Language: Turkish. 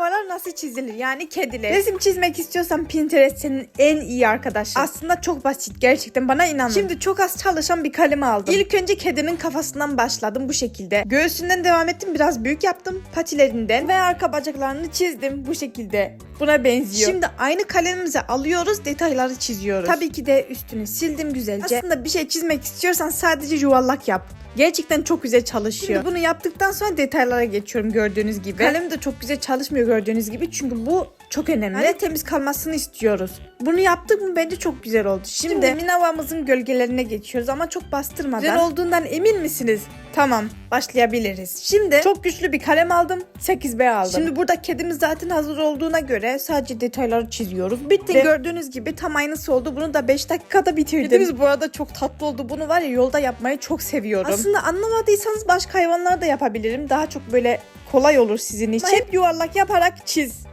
Minavalar nasıl çizilir yani kediler. Resim çizmek istiyorsan Pinterest senin en iyi arkadaşın. Aslında çok basit gerçekten bana inanın. Şimdi çok az çalışan bir kalem aldım. İlk önce kedinin kafasından başladım bu şekilde. Göğsünden devam ettim biraz büyük yaptım. Patilerinden ve arka bacaklarını çizdim bu şekilde. Buna benziyor. Şimdi aynı kalemimize alıyoruz detayları çiziyoruz. Tabii ki de üstünü sildim güzelce. Aslında bir şey çizmek istiyorsan sadece yuvarlak yap. Gerçekten çok güzel çalışıyor. Şimdi bunu yaptıktan sonra detaylara geçiyorum gördüğünüz gibi. Kalem de çok güzel çalışmıyor gördüğünüz gibi. Çünkü bu çok önemli. Yani temiz kalmasını istiyoruz. Bunu yaptık mı bence çok güzel oldu. Şimdi, minavamızın gölgelerine geçiyoruz ama çok bastırmadan. Güzel olduğundan emin misiniz? Tamam başlayabiliriz. Şimdi çok güçlü bir kalem aldım. 8B aldım. Şimdi burada kedimiz zaten hazır olduğuna göre sadece detayları çiziyoruz. Bitti. Ve- Gördüğünüz gibi tam aynısı oldu. Bunu da 5 dakikada bitirdim. Kedimiz bu arada çok tatlı oldu. Bunu var ya yolda yapmayı çok seviyorum. Aslında anlamadıysanız başka hayvanlar da yapabilirim. Daha çok böyle kolay olur sizin için. Ama hep yuvarlak yaparak çiz.